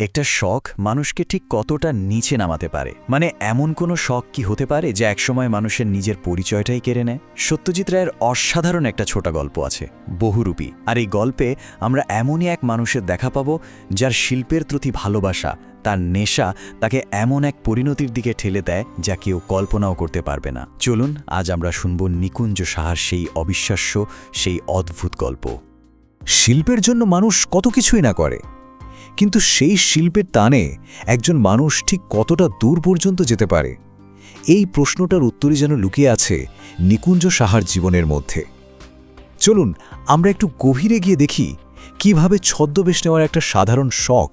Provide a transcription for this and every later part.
একটা শখ মানুষকে ঠিক কতটা নিচে নামাতে পারে? মানে এমন কোনো শখ কি হতে পারে যা একসময় মানুষের নিজের পরিচয়টাই কেড়ে নেয়? সত্যজিৎ রায়ের অসাধারণ একটা ছোট গল্প আছে, বহুরূপী। আর এই গল্পে আমরা এমনই এক মানুষের দেখা পাব যার শিল্পের প্রতি ভালোবাসা, তার নেশা তাকে এমন এক পরিণতির দিকে ঠেলে দেয় যা কেউ কল্পনাও করতে পারবে না। চলুন, আজ আমরা শুনব নিকুঞ্জ সাহার সেই অবিশ্বাস্য, সেই অদ্ভুত গল্প। শিল্পের জন্য মানুষ কত কিছুই না করে। কিন্তু সেই শিল্পের টানে একজন মানুষ ঠিক কতটা দূর পর্যন্ত যেতে পারে? এই প্রশ্নটার উত্তরই যেন লুকিয়ে আছে নিকুঞ্জ সাহার জীবনের মধ্যে। চলুন, আমরা একটু গভীরে গিয়ে দেখি কীভাবে ছদ্মবেশ নেওয়ার একটা সাধারণ শখ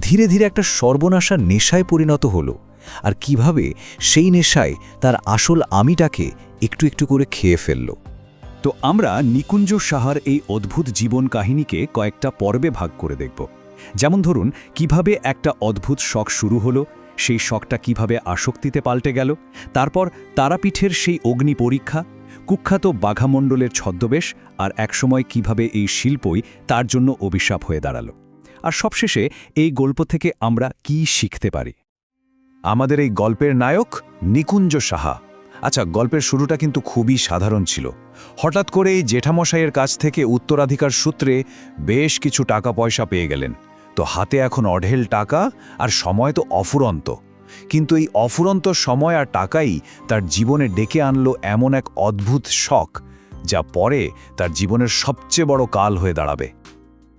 ধীরে ধীরে একটা সর্বনাশার নেশায় পরিণত হলো আর কীভাবে সেই নেশায় তার আসল আমিটাকে একটু একটু করে খেয়ে ফেলল। তো আমরা নিকুঞ্জ সাহার এই অদ্ভুত জীবন কাহিনীকে কয়েকটা পর্বে ভাগ করে দেখব। যেমন ধরুন, কীভাবে একটা অদ্ভুত শখ শুরু হলো, সেই শখটা কীভাবে আসক্তিতে পাল্টে গেল, তারপর তারাপীঠের সেই অগ্নি পরীক্ষা, কুখ্যাত বাঘামণ্ডলের ছদ্মবেশ, আর একসময় কীভাবে এই শিল্পই তার জন্য অভিশাপ হয়ে দাঁড়াল। আর সবশেষে, এই গল্প থেকে আমরা কি শিখতে পারি? আমাদের এই গল্পের নায়ক নিকুঞ্জ সাহা। আচ্ছা গল্পের শুরুটা কিন্তু খুবই সাধারণ ছিল। হঠাৎ করে এই জেঠামশাইয়ের কাছ থেকে উত্তরাধিকার সূত্রে বেশ কিছু টাকা পয়সা পেয়ে গেলেন। তো হাতে এখন অঢেল টাকা আর সময় তো অফুরন্ত। কিন্তু এই অফুরন্ত সময় আর টাকাই তার জীবনে ডেকে আনলো এমন এক অদ্ভুত শখ, যা পরে তার জীবনের সবচেয়ে বড় কাল হয়ে দাঁড়াবে।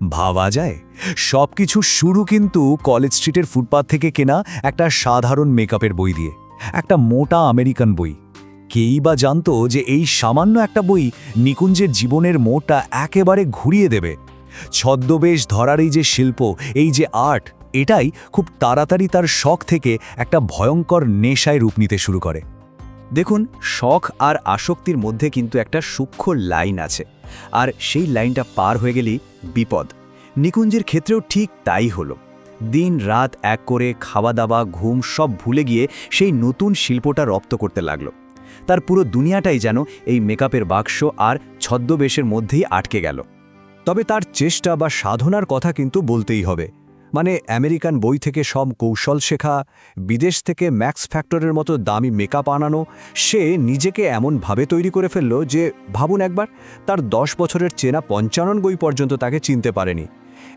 ভাবা যায় সব কিছু শুরু কিন্তু কলেজ স্ট্রিটের ফুটপাথ থেকে কেনা একটা সাধারণ মেকআপের বই দিয়ে, একটা মোটা আমেরিকান বই। কেই বা জানতো যে এই সামান্য একটা বই নিকুঞ্জের জীবনের মোড়টা একেবারে ঘুরিয়ে দেবে। ছদ্মবেশ ধরার এই যে শিল্প, এই যে আর্ট, এটাই খুব তাড়াতাড়ি তার শখ থেকে একটা ভয়ঙ্কর নেশায় রূপ নিতে শুরু করে। দেখুন, শখ আর আসক্তির মধ্যে কিন্তু একটা সূক্ষ্ম লাইন আছে। আর সেই লাইনটা পার হয়ে গেলেই বিপদ। নিকুঞ্জের ক্ষেত্রেও ঠিক তাই হলো। দিন রাত এক করে খাওয়া দাওয়া ঘুম সব ভুলে গিয়ে সেই নতুন শিল্পটা রপ্ত করতে লাগল। তার পুরো দুনিয়াটাই যেন এই মেকআপের বাক্স আর ছদ্মবেশের মধ্যেই আটকে গেল। তবে তার চেষ্টা বা সাধনার কথা কিন্তু বলতেই হবে। মানে আমেরিকান বই থেকে সব কৌশল শেখা, বিদেশ থেকে ম্যাক্স ফ্যাক্টরের মতো দামি মেকআপ আনানো, সে নিজেকে এমনভাবে তৈরি করে ফেলল যে, ভাবুন একবার, তার দশ বছরের চেনা পঞ্চানন বই পর্যন্ত তাকে চিনতে পারেনি।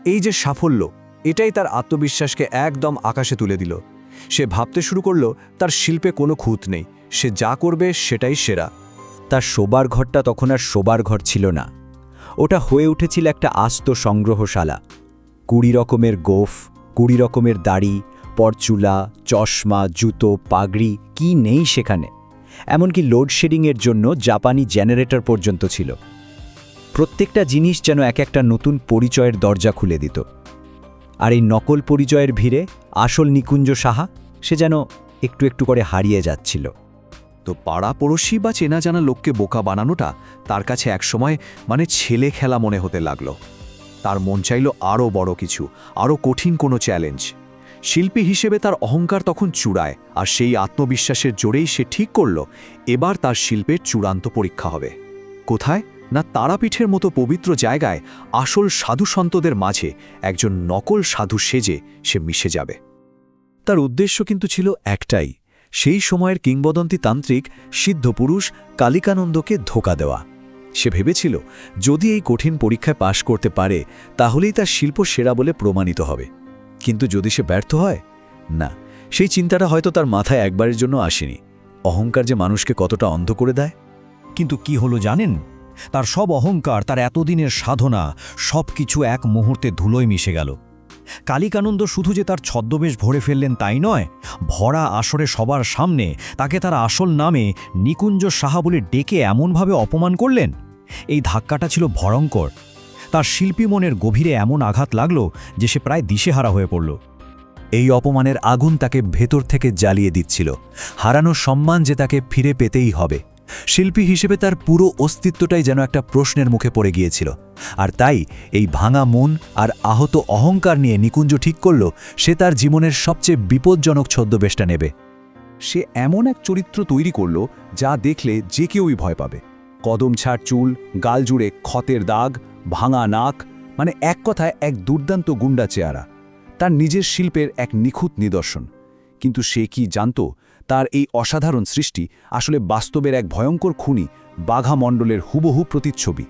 এই যে সাফল্য, এটাই তার আত্মবিশ্বাসকে একদম আকাশে তুলে দিল। সে ভাবতে শুরু করল, তার শিল্পে কোনো খুঁত নেই, সে যা করবে সেটাই সেরা। তার শোবার ঘরটা তখন আর শোবার ঘর ছিল না। ওটা হয়ে উঠেছিল একটা আস্ত সংগ্রহশালা। কুড়ি রকমের গোফ, কুড়ি রকমের দাড়ি, পরচুলা, চশমা, জুতো, পাগড়ি, কি নেই সেখানে? এমনকি লোডশেডিংয়ের জন্য জাপানি জেনারেটর পর্যন্ত ছিল। প্রত্যেকটা জিনিস যেন এক একটা নতুন পরিচয়ের দরজা খুলে দিত। আর এই নকল পরিচয়ের ভিড়ে আসল নিকুঞ্জ সাহা, সে যেন একটু একটু করে হারিয়ে যাচ্ছিল। তো পাড়া পড়োশি বা চেনা জানা লোককে বোকা বানানোটা তার কাছে একসময় মানে ছেলে খেলা মনে হতে লাগল। তার মন চাইল আরও বড় কিছু আরও কঠিন কোনো চ্যালেঞ্জ শিল্পী হিসেবে তার অহংকার তখন চূড়ায়, আর সেই আত্মবিশ্বাসের জোরেই সে ঠিক করল, এবার তার শিল্পের চূড়ান্ত পরীক্ষা হবে। কোথায়? না তারাপীঠের মতো পবিত্র জায়গায় আসল সাধু সন্তদের মাঝে একজন নকল সাধু সেজে সে মিশে যাবে। তার উদ্দেশ্য কিন্তু ছিল একটাই সেই সময়ের কিংবদন্তি তান্ত্রিক সিদ্ধপুরুষ কালিকানন্দকে ধোকা দেওয়া। সে ভেবেছিল, যদি এই কঠিন পরীক্ষায় পাশ করতে পারে, তাহলেই তার শিল্প সেরা বলে প্রমাণিত হবে। কিন্তু যদি সে ব্যর্থ হয়? না, সেই চিন্তাটা হয়তো তার মাথায় একবারের জন্য আসেনি। অহংকার যে মানুষকে কতটা অন্ধ করে দেয়? কিন্তু কি হলো জানেন? তার সব অহংকার, তার এতদিনের সাধনা সব কিছু এক মুহূর্তে ধুলোয় মিশে গেল। কালিকানন্দ শুধু যে তার ছদ্মবেশ ভরে ফেললেন তাই নয়, ভরা আসরে সবার সামনে তাকে তার আসল নামে নিকুঞ্জ সাহা বলে ডেকে এমনভাবে অপমান করলেন? এই ধাক্কাটা ছিল ভয়ঙ্কর। তার শিল্পী মনের গভীরে এমন আঘাত লাগল যে সে প্রায় দিশেহারা হয়ে পড়ল। এই অপমানের আগুন তাকে ভেতর থেকে জ্বালিয়ে দিচ্ছিল। হারানো সম্মান যে তাকে ফিরে পেতেই হবে। শিল্পী হিসেবে তার পুরো অস্তিত্বটাই যেন একটা প্রশ্নের মুখে পড়ে গিয়েছিল। আর তাই এই ভাঙা মন আর আহত অহংকার নিয়ে নিকুঞ্জ ঠিক করল, সে তার জীবনের সবচেয়ে বিপজ্জনক ছদ্মবেশটা নেবে। সে এমন এক চরিত্র তৈরি করল, যা দেখলে যে কেউই ভয় পাবে। কদম ছাড় চুল, গাল জুড়ে ক্ষতের দাগ, ভাঙা নাক মানে এক কথায় এক দুর্দান্ত গুন্ডা চেহারা। তার নিজের শিল্পের এক নিখুঁত নিদর্শন। কিন্তু সে কি জানত তার এই অসাধারণ সৃষ্টি আসলে বাস্তবের এক ভয়ঙ্কর খুনি বাঘা মণ্ডলের হুবহু প্রতিচ্ছবি।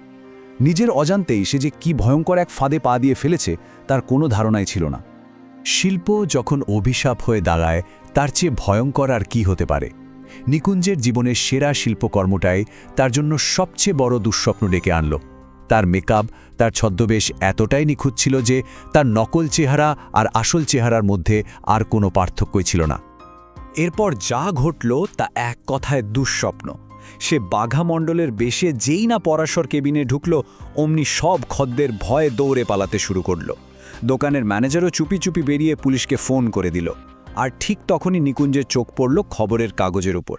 নিজের অজান্তেই সে যে কি ভয়ঙ্কর এক ফাঁদে পা দিয়ে ফেলেছে, তার কোনো ধারণাই ছিল না। শিল্প যখন অভিশাপ হয়ে দাঁড়ায়, তার চেয়ে ভয়ঙ্কর আর কি হতে পারে? নিকুঞ্জের জীবনের সেরা শিল্পকর্মটাই তার জন্য সবচেয়ে বড় দুঃস্বপ্ন ডেকে আনল। তার মেকআপ, তার ছদ্মবেশ এতটাই নিখুঁত ছিল যে তার নকল চেহারা আর আসল চেহারার মধ্যে আর কোনো পার্থক্যই ছিল না। এরপর যা ঘটল তা এক কথায় দুঃস্বপ্ন। সে বাঘা মণ্ডলের বেশে যেই না পরাশর কেবিনে ঢুকল, অমনি সব খদ্দের ভয়ে দৌড়ে পালাতে শুরু করল। দোকানের ম্যানেজারও চুপি চুপি বেরিয়ে পুলিশকে ফোন করে দিল। আর ঠিক তখনই নিকুঞ্জের চোখ পড়ল খবরের কাগজের উপর।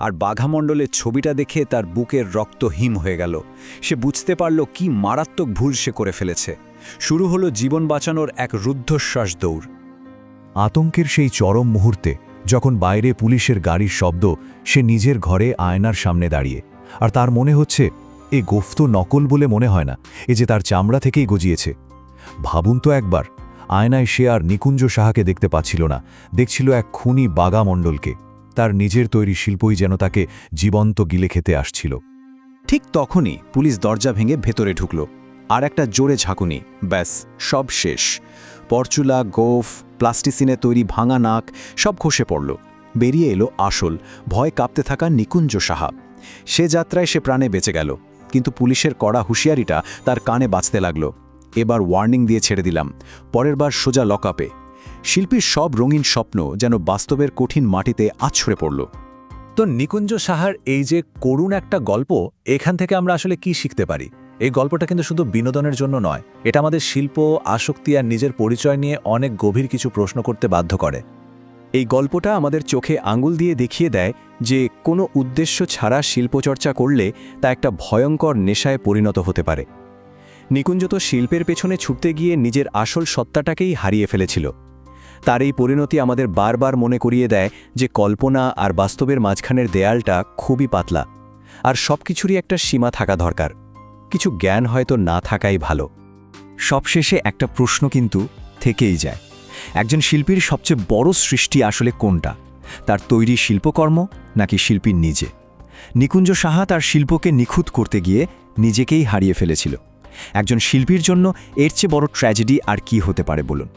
আর বাঘামণ্ডলের ছবিটা দেখে তার বুকের রক্ত হিম হয়ে গেল। সে বুঝতে পারল কি মারাত্মক ভুল সে করে ফেলেছে। শুরু হলো জীবন বাঁচানোর এক রুদ্ধশ্বাস দৌড়। আতঙ্কের সেই চরম মুহূর্তে যখন বাইরে পুলিশের গাড়ির শব্দ, সে নিজের ঘরে আয়নার সামনে দাঁড়িয়ে। আর তার মনে হচ্ছে, এ গোফ তো নকল বলে মনে হয় না, এ যে তার চামড়া থেকেই গজিয়েছে। ভাবুন তো একবার, আয়নায় সে আর নিকুঞ্জ সাহাকে দেখতে পাচ্ছিল না, দেখছিল এক খুনি বাগা মণ্ডলকে তার নিজের তৈরি শিল্পই যেন তাকে জীবন্ত গিলে খেতে আসছিল। ঠিক তখনই পুলিশ দরজা ভেঙে ভেতরে ঢুকল। আর একটা জোরে ঝাঁকুনি, ব্যাস, সব শেষ। পরচুলা, গোফ, প্লাস্টিসিনে তৈরি ভাঙা নাক, সব খসে পড়ল। বেরিয়ে এলো আসল, ভয় কাঁপতে থাকা নিকুঞ্জ সাহা। সে যাত্রায় সে প্রাণে বেঁচে গেল, কিন্তু পুলিশের কড়া হুঁশিয়ারিটা তার কানে বাঁচতে লাগল। এবার ওয়ার্নিং দিয়ে ছেড়ে দিলাম, পরের বার সোজা লকআপে। শিল্পীর সব রঙিন স্বপ্ন যেন বাস্তবের কঠিন মাটিতে আছড়ে পড়ল। তো নিকুঞ্জ সাহার এই যে করুণ একটা গল্প, এখান থেকে আমরা আসলে কি শিখতে পারি? এই গল্পটা কিন্তু শুধু বিনোদনের জন্য নয়, এটা আমাদের শিল্প, আসক্তি আর নিজের পরিচয় নিয়ে অনেক গভীর কিছু প্রশ্ন করতে বাধ্য করে। এই গল্পটা আমাদের চোখে আঙুল দিয়ে দেখিয়ে দেয় যে কোনো উদ্দেশ্য ছাড়া শিল্পচর্চা করলে তা একটা ভয়ঙ্কর নেশায় পরিণত হতে পারে। নিকুঞ্জ তো শিল্পের পেছনে ছুটতে গিয়ে নিজের আসল সত্তাটাকেই হারিয়ে ফেলেছিল। তার এই পরিণতি আমাদের বারবার মনে করিয়ে দেয় যে কল্পনা আর বাস্তবের মাঝখানের দেয়ালটা খুবই পাতলা, আর সব কিছুরই একটা সীমা থাকা দরকার। কিছু জ্ঞান হয়তো না থাকাই ভালো। সবশেষে একটা প্রশ্ন কিন্তু থেকেই যায়। একজন শিল্পীর সবচেয়ে বড় সৃষ্টি আসলে কোনটা? তার তৈরি শিল্পকর্ম নাকি শিল্পীর নিজে? নিকুঞ্জ সাহা তার শিল্পকে নিখুঁত করতে গিয়ে নিজেকেই হারিয়ে ফেলেছিল। একজন শিল্পীর জন্য এর চেয়ে বড় ট্র্যাজেডি আর কি হতে পারে বলুন?